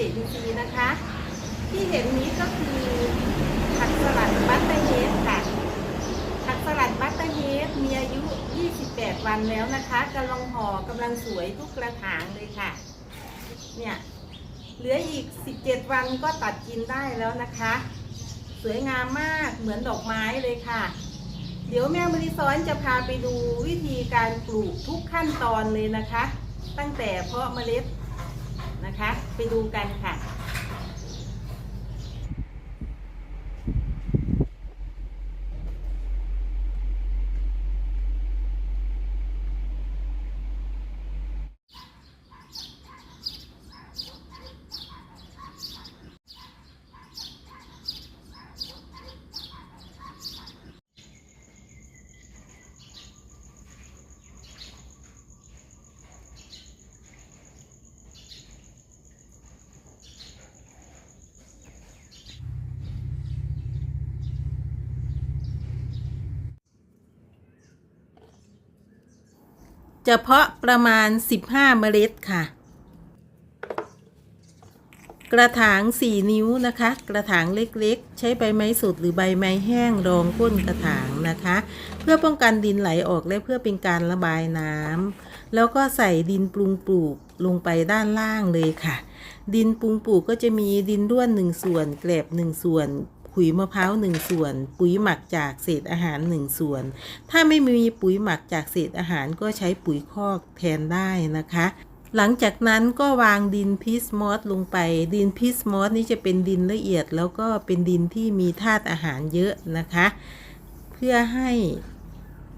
ษตรอินทรีย์นะคะ ที่เห็นนี้ก็คือผักสลัดบัตเตอร์เฮดค่ะ ผักสลัดบัตเตอร์เฮดมีอายุ 28 วันแล้วนะคะกำลังห่อกำลังสวยทุกกระถางเลยค่ะ เนี่ยเหลืออีก 17 วันก็ตัดกินได้แล้วนะคะ สวยงามมากเหมือนดอกไม้เลยค่ะ เดี๋ยวแม่มริซ้อนจะพาไปดูวิธีการปลูกทุกขั้นตอนเลยนะคะ ตั้งแต่เพาะเมล็ด นะคะ ไปดูกันค่ะ จะเพาะประมาณ 15 เมล็ดค่ะ กระถาง 4 นิ้วนะคะ กระถางเล็กๆ ใช้ใบไม้สดหรือใบไม้แห้งรองก้นกระถางนะคะ เพื่อป้องกันดินไหลออกและเพื่อเป็นการระบายน้ำแล้วก็ใส่ดินปรุงปลูกลงไปด้านล่างเลยค่ะ ดินปรุงปลูกก็จะมีดินด้วน1ส่วนแกลบ1ส่วน ขุยมะพร้าว1ส่วน ปุ๋ยหมักจากเศษอาหาร1ส่วน ถ้าไม่มีปุ๋ยหมักจากเศษอาหารก็ใช้ปุ๋ยคอกแทนได้นะคะหลังจากนั้นก็วางดินพิสมอสลงไป ดินพิสมอสนี่จะเป็นดินละเอียด แล้วก็เป็นดินที่มีธาตุอาหารเยอะนะคะ เพื่อให้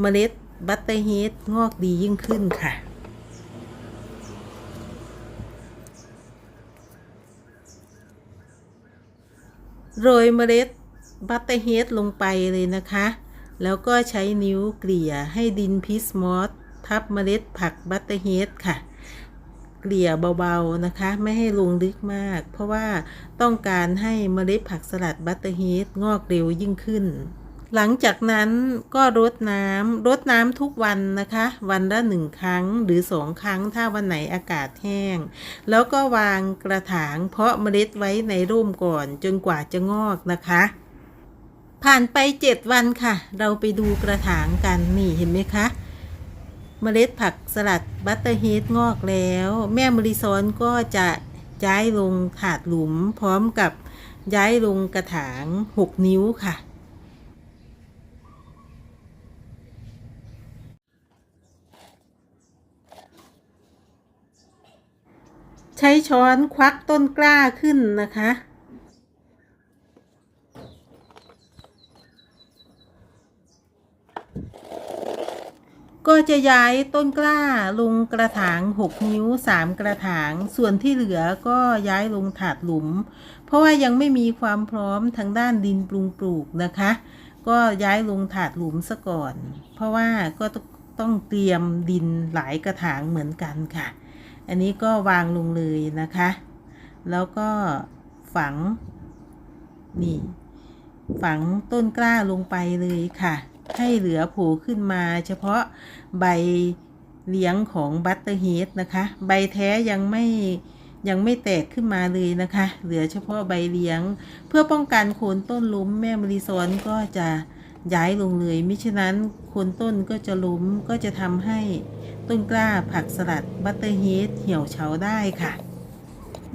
เมล็ดบัตเตอร์เฮดงอกดียิ่งขึ้นค่ะ โรยเมล็ดบัตเตอร์เฮดลงไปเลยนะคะ แล้วก็ใช้นิ้วเกลี่ยให้ดินพิสมอสทับเมล็ดผักบัตเตอร์เฮดค่ะ เกลี่ยเบาๆนะคะ ไม่ให้ลงลึกมาก เพราะว่าต้องการให้เมล็ดผักสลัดบัตเตอร์เฮดงอกเร็วยิ่งขึ้น หลังจากนั้นก็รดน้ำรดน้ำทุกวันนะคะ วันละหนึ่งครั้งหรือสองครั้งถ้าวันไหนอากาศแห้ง แล้วก็วางกระถางเพาะเมล็ดไว้ในร่มก่อนจนกว่าจะงอกนะคะ ผ่านไปเจ็ดวันค่ะ เราไปดูกระถางกันนี่เห็นไหมคะเมล็ดผักสลัดบัตเตอร์เฮดงอกแล้ว แม่มริซอนก็จะย้ายลงถาดหลุมพร้อมกับย้ายลงกระถาง 6 นิ้วค่ะ ใช้ช้อนควักต้นกล้าขึ้นนะคะ ก็จะย้ายต้นกล้าลงกระถาง 6 นิ้ว 3 กระถาง ส่วนที่เหลือก็ย้ายลงถาดหลุม เพราะว่ายังไม่มีความพร้อมทางด้านดินปรุงปลูกนะคะ ก็ย้ายลงถาดหลุมซะก่อน เพราะว่าก็ต้องเตรียมดินหลายกระถางเหมือนกันค่ะ อันนี้ก็วางลงเลยนะคะ แล้วก็ฝัง นี่ ฝังต้นกล้าลงไปเลยค่ะ ให้เหลือโผล่ขึ้นมาเฉพาะใบเลี้ยงของบัตเตอร์เฮดนะคะ ใบแท้ยังไม่ยังไม่แตกขึ้นมาเลยนะคะ เหลือเฉพาะใบเลี้ยง เพื่อป้องกันโคนต้นล้มแม่มริซอนก็จะย้ายลงเลย มิฉะนั้นโคนต้นก็จะล้มก็จะทำให้ ต้นกล้าผักสลัดบัตเตอร์เฮดเหี่ยวเฉาได้ค่ะ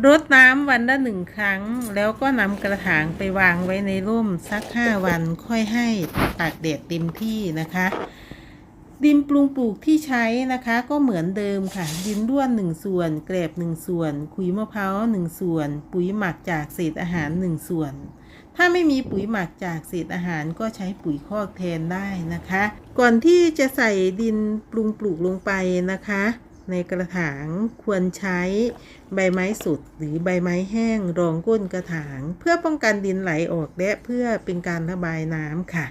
รดน้ำวันละหนึ่งครั้ง แล้วก็นำกระถางไปวางไว้ในร่มสักห้าวันค่อยให้ตากแดดเต็มที่นะคะ ดินปรุงปลูกที่ใช้นะคะก็เหมือนเดิมค่ะ ดินร่วนหนึ่งส่วน แกลบหนึ่งส่วนขุยมะพร้าวหนึ่งส่วน ปุ๋ยหมักจากเศษอาหารหนึ่งส่วน ถ้าไม่มีปุ๋ยหมักจากเศษอาหารก็ใช้ปุ๋ยคอกแทนได้นะคะ ก่อนที่จะใส่ดินปรุงปลูกลงไปนะคะ ในกระถางควรใช้ใบไม้สดหรือใบไม้แห้งรองก้นกระถาง เพื่อป้องกันดินไหลออกและเพื่อเป็นการระบายน้ำค่ะ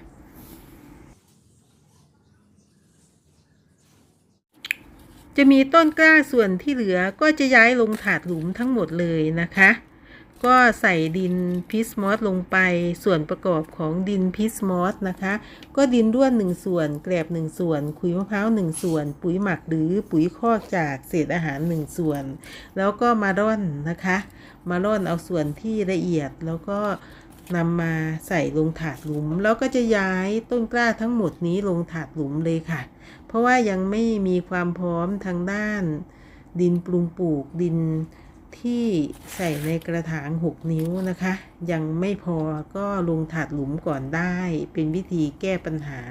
จะมีต้นกล้าส่วนที่เหลือก็จะย้ายลงถาดหลุมทั้งหมดเลยนะคะ ก็ใส่ดินพิสมอสลงไปส่วนประกอบของดินพิสมอสนะคะ ก็ดินด้วน1ส่วนแกลบ1ส่วนขุยมะพร้าว1ส่วน ปุ๋ยหมักหรือปุ๋ยคอกจากเศษอาหาร1ส่วน แล้วก็มาร่อนนะคะ มาร่อนเอาส่วนที่ละเอียดแล้วก็นำมาใส่ลงถาดหลุม แล้วก็จะย้ายต้นกล้าทั้งหมดนี้ลงถาดหลุมเลยค่ะ เพราะว่ายังไม่มีความพร้อมทางด้าน ดินปรุงปลูกดิน ที่ใส่ในกระถาง 6 นิ้วนะคะ ยังไม่พอก็ลงถาดหลุมก่อนได้ เป็นวิธีแก้ปัญหา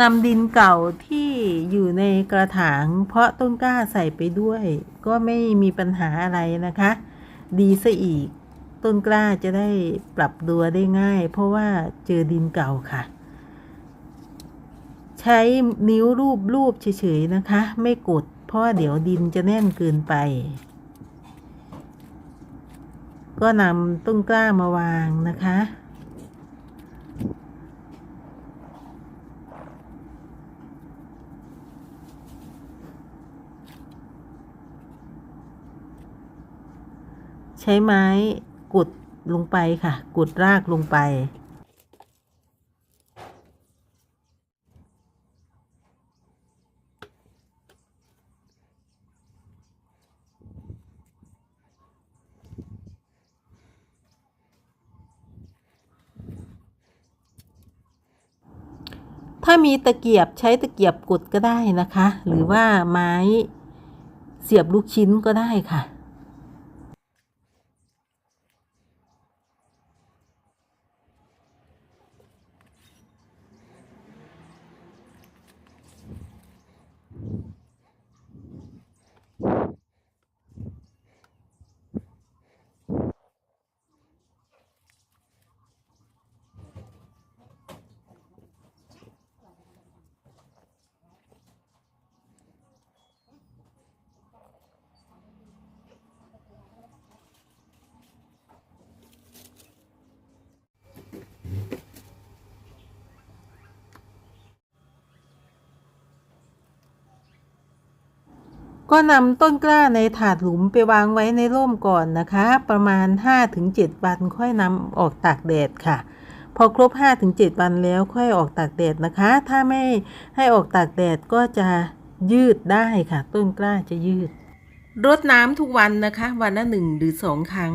นำดินเก่าที่อยู่ในกระถาง เพราะต้นกล้าใส่ไปด้วย ก็ไม่มีปัญหาอะไรนะคะ ดีซะอีก ต้นกล้าจะได้ปรับตัวได้ง่าย เพราะว่าเจอดินเก่าค่ะ ใช้นิ้วรูปรูปเฉยๆนะคะ ไม่กด เพราะเดี๋ยวดินจะแน่นเกินไป ก็นำต้นกล้ามาวางนะคะ ใช้ไม้กดลงไปค่ะ กดรากลงไป ถ้ามีตะเกียบใช้ตะเกียบกดก็ได้นะคะ หรือว่าไม้เสียบลูกชิ้นก็ได้ค่ะ ก็นำต้นกล้าในถาดหลุมไปวางไว้ในร่มก่อนนะคะ ประมาณ 5-7 วันค่อยนำออกตากแดดค่ะ พอครบ 5-7 วันแล้วค่อยออกตากแดดนะคะ ถ้าไม่ให้ออกตากแดดก็จะยืดได้ค่ะ ต้นกล้าจะยืด รดน้ำทุกวันนะคะ วันละหนึ่งหรือสองครั้ง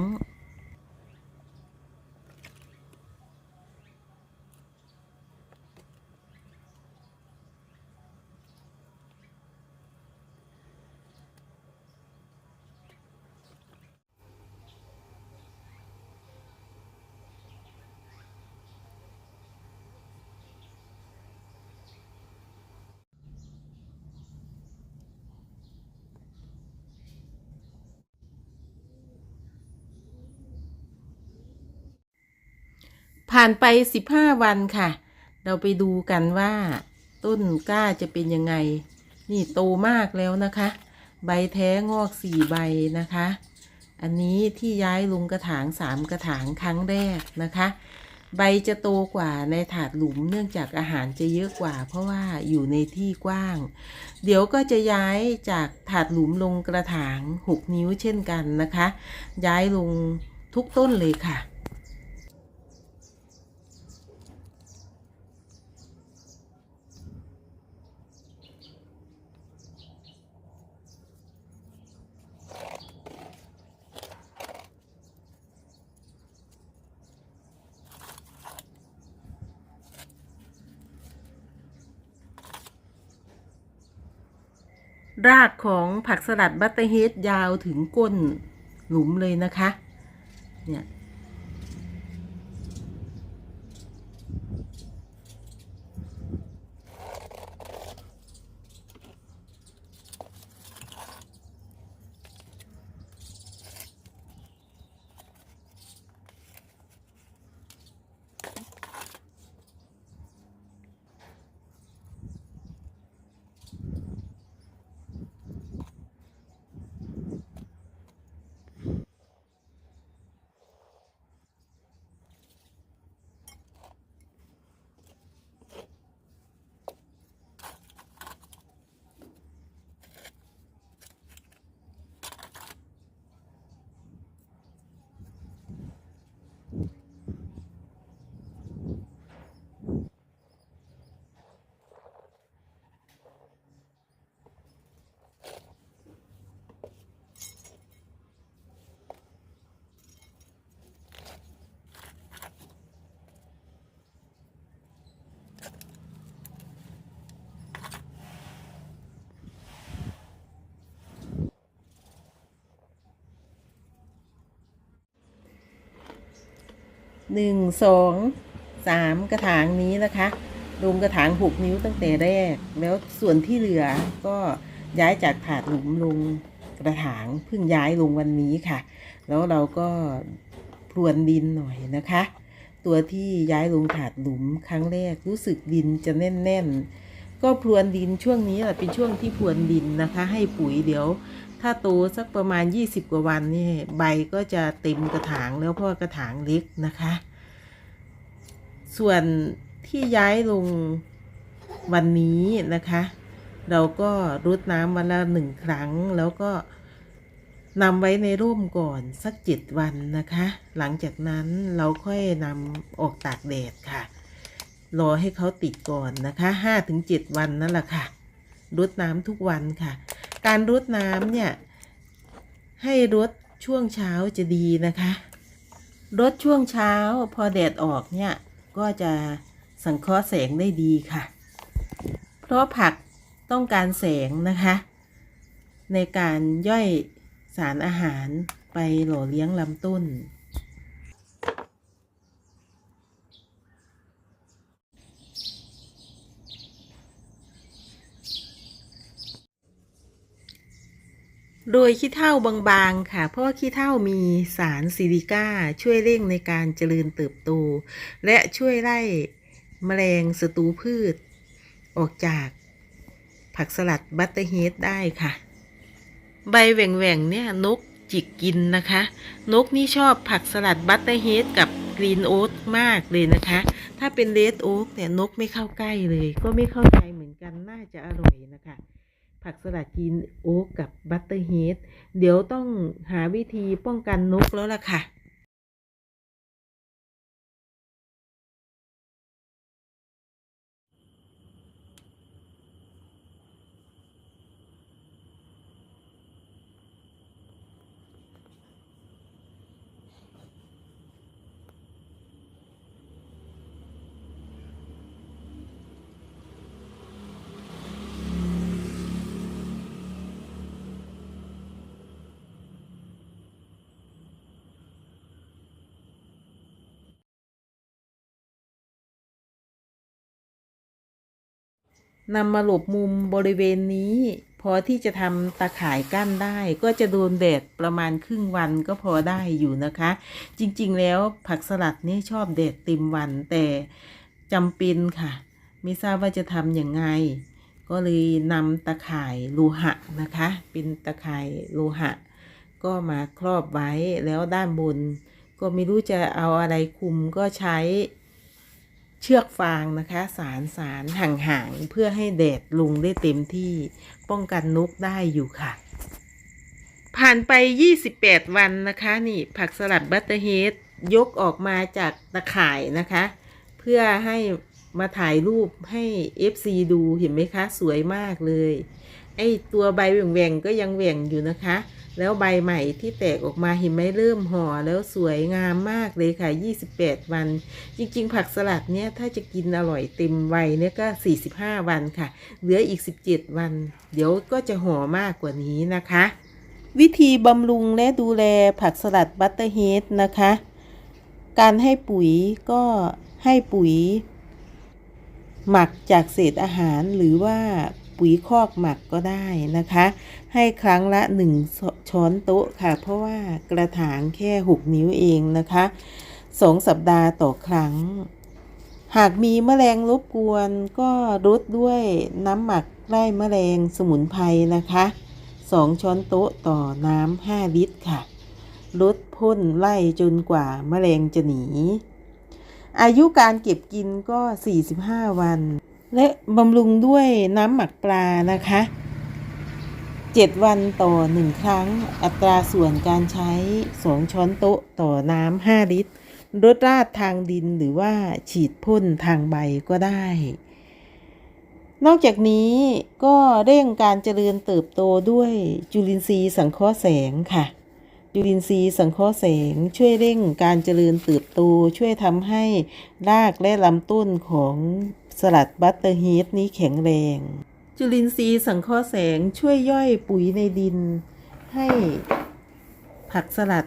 ผ่านไป15วันค่ะ เราไปดูกันว่า ต้นกล้าจะเป็นยังไง นี่โตมากแล้วนะคะ ใบแท้งอกสี่ใบนะคะ อันนี้ที่ย้ายลงกระถางสามกระถางครั้งแรกนะคะ ใบจะโตกว่าในถาดหลุมเนื่องจากอาหารจะเยอะกว่า เพราะว่าอยู่ในที่กว้าง เดี๋ยวก็จะย้ายจากถาดหลุมลงกระถาง 6 นิ้วเช่นกันนะคะ ย้ายลงทุกต้นเลยค่ะ รากของผักสลัดบัตเตอร์เฮดยาวถึงก้นหลุมเลยนะคะ เนี่ย หนึ่งสองสามกระถางนี้นะคะลงกระถางหกนิ้วตั้งแต่แรก แล้วส่วนที่เหลือก็ย้ายจากถาดหลุมลงกระถางเพิ่งย้ายลงวันนี้ค่ะ แล้วเราก็พรวนดินหน่อยนะคะ ตัวที่ย้ายลงถาดหลุมครั้งแรกรู้สึกดินจะแน่นๆก็พรวนดินช่วงนี้แหละเป็นช่วงที่พรวนดินนะคะ ให้ปุ๋ยเดี๋ยว ถ้าโตสักประมาณ 20 กว่าวันนี่ใบก็จะเต็มกระถางแล้วเพราะว่ากระถางเล็กนะคะ ส่วนที่ย้ายลงวันนี้นะคะ เราก็รดน้ำวันละหนึ่งครั้ง แล้วก็นำไว้ในร่มก่อนสักเจ็ดวันนะคะ หลังจากนั้นเราค่อยนำออกตากแดดค่ะ รอให้เขาติดก่อนนะคะห้าถึงเจ็ดวันนั่นแหละค่ะรดน้ำทุกวันค่ะ การรดน้ำเนี่ย ให้รดช่วงเช้าจะดีนะคะรดช่วงเช้าพอแดดออกเนี่ย ก็จะสังเคราะห์แสงได้ดีค่ะ เพราะผักต้องการแสงนะคะ ในการย่อยสารอาหารไปหล่อเลี้ยงลำต้น โดยขี้เถ้าบางๆค่ะ เพราะว่าขี้เถ้ามีสารซิลิก้าช่วยเร่งในการเจริญเติบโต และช่วยไล่แมลงศัตรูพืช ออกจากผักสลัดบัตเตอร์เฮดได้ค่ะ ใบแหว่งๆเนี่ยนกจิกกินนะคะ นกนี่ชอบผักสลัดบัตเตอร์เฮดกับกรีนโอ๊ตมากเลยนะคะ ถ้าเป็นเลดโอ๊กเนี่ยนกไม่เข้าใกล้เลย ก็ไม่เข้าใจเหมือนกันน่าจะอร่อยนะคะ ผักสลัดกรีนโอ๊กกับบัตเตอร์เฮดเดี๋ยวต้องหาวิธีป้องกันนกแล้วล่ะค่ะ นำมาหลบมุมบริเวณนี้ พอที่จะทำตาข่ายกั้นได้ ก็จะโดนแดดประมาณครึ่งวันก็พอได้อยู่นะคะ จริงๆแล้วผักสลัดนี่ชอบแดดเต็มวันแต่จำเป็นค่ะ ไม่ทราบว่าจะทำอย่างไง ก็เลยนำตาข่ายโลหะนะคะ เป็นตาข่ายโลหะ ก็มาครอบไว้แล้วด้านบน ก็ไม่รู้จะเอาอะไรคุมก็ใช้ เชือกฟางนะคะ สารสารห่างๆเพื่อให้แดดลุงได้เต็มที่ป้องกันนกได้อยู่ค่ะ ผ่านไป 28 วันนะคะ นี่ผักสลัดบัตเตอร์เฮดยกออกมาจากตะข่ายนะคะ เพื่อให้มาถ่ายรูปให้ FC ดูเห็นไหมคะ สวยมากเลย ไอตัวใบแหว่งๆก็ยังแหว่งอยู่นะคะ แล้วใบใหม่ที่แตกออกมาเห็นไหมเริ่มห่อแล้วสวยงามมากเลยค่ะ 28 วัน จริง ๆ ผักสลัดเนี่ยถ้าจะกินอร่อยเต็มวัยเนี่ยก็ 45 วันค่ะ เหลืออีก 17 วัน เดี๋ยวก็จะห่อมากกว่านี้นะคะ วิธีบำรุงและดูแลผักสลัดบัตเตอร์เฮดนะคะ การให้ปุ๋ยก็ให้ปุ๋ย หมักจากเศษอาหารหรือว่า ปุ๋ยคอกหมักก็ได้นะคะ ให้ครั้งละ 1 ช้อนโต๊ะค่ะ เพราะว่ากระถางแค่ 6 นิ้วเองนะคะสองสัปดาห์ต่อครั้ง หากมีแมลงรบกวนก็รดด้วยน้ำหมักไล่แมลงสมุนไพรนะคะ2ช้อนโต๊ะต่อน้ำ5ลิตรค่ะลดพ่นไล่จนกว่าแมลงจะหนี อายุการเก็บกินก็ 45 วัน และบำรุงด้วยน้ำหมักปลานะคะ7วันต่อ1ครั้ง อัตราส่วนการใช้2ช้อนโต๊ะต่อน้ำ5ลิตรรดราดทางดินหรือว่าฉีดพ่นทางใบก็ได้ นอกจากนี้ก็เร่งการเจริญเติบโตด้วยจุลินทรีย์สังเคราะห์แสงค่ะ จุลินทรีย์สังเคราะห์แสงช่วยเร่งการเจริญเติบโตช่วยทำให้รากและลำต้นของ สลัดบัตเตอร์เฮดนี้แข็งแรง จุลินทรีย์สังเคราะห์แสงช่วยย่อยปุ๋ยในดิน ให้ผักสลัด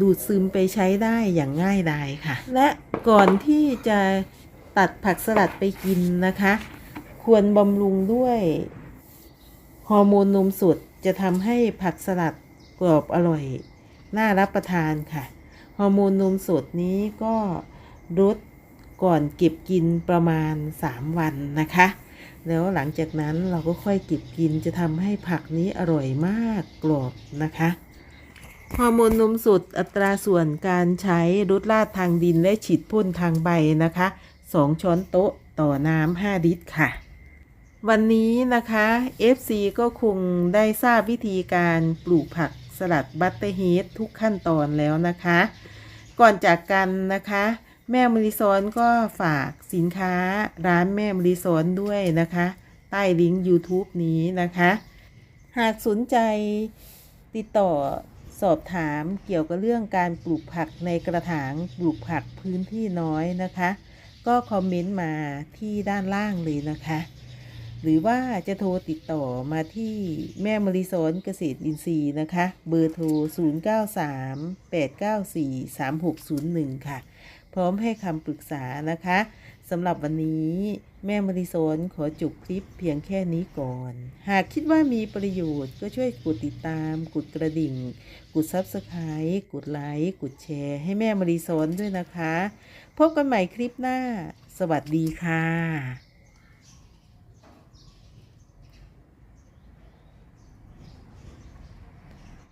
ดูดซึมไปใช้ได้อย่างง่ายดายค่ะ และก่อนที่จะตัดผักสลัดไปกินนะคะ ควรบำรุงด้วยฮอร์โมนนมสดจะทำให้ผักสลัดกรอบอร่อย น่ารับประทานค่ะ ฮอร์โมนนมสดนี้ก็ลด ก่อนเก็บกินประมาณ 3 วันนะคะ แล้วหลังจากนั้นเราก็ค่อยเก็บกินจะทำให้ผักนี้อร่อยมากกรอบนะคะฮอร์โมนนมสดอัตราส่วนการใช้รดลาดทางดินและฉีดพ่นทางใบนะคะ 2 ช้อนโต๊ะต่อน้ำ5ลิตรค่ะ วันนี้นะคะ FC ก็คงได้ทราบวิธีการปลูกผักสลัดบัตเตอร์เฮดทุกขั้นตอนแล้วนะคะ ก่อนจากกันนะคะ แม่มริซอนก็ฝากสินค้าร้านแม่มริซอนด้วยนะคะ ใต้ลิงก์ YouTube นี้นะคะ หากสนใจติดต่อสอบถามเกี่ยวกับเรื่องการปลูกผักในกระถางปลูกผักพื้นที่น้อยนะคะ ก็คอมเมนต์มาที่ด้านล่างเลยนะคะ หรือว่าจะโทรติดต่อมาที่แม่มริสอนเกษตรอินทรีย์นะคะ เบอร์โทร 0938943601 ค่ะ พร้อมให้คำปรึกษานะคะสำหรับวันนี้แม่มริโซนขอจุบคลิปเพียงแค่นี้ก่อน หากคิดว่ามีประโยชน์ก็ช่วยกดติดตาม กดกระดิ่ง กดซับสไคร b e กดไลค์กดแชร์ให้แม่มริโซนด้วยนะคะ พบกันใหม่คลิปหน้า สวัสดีค่ะ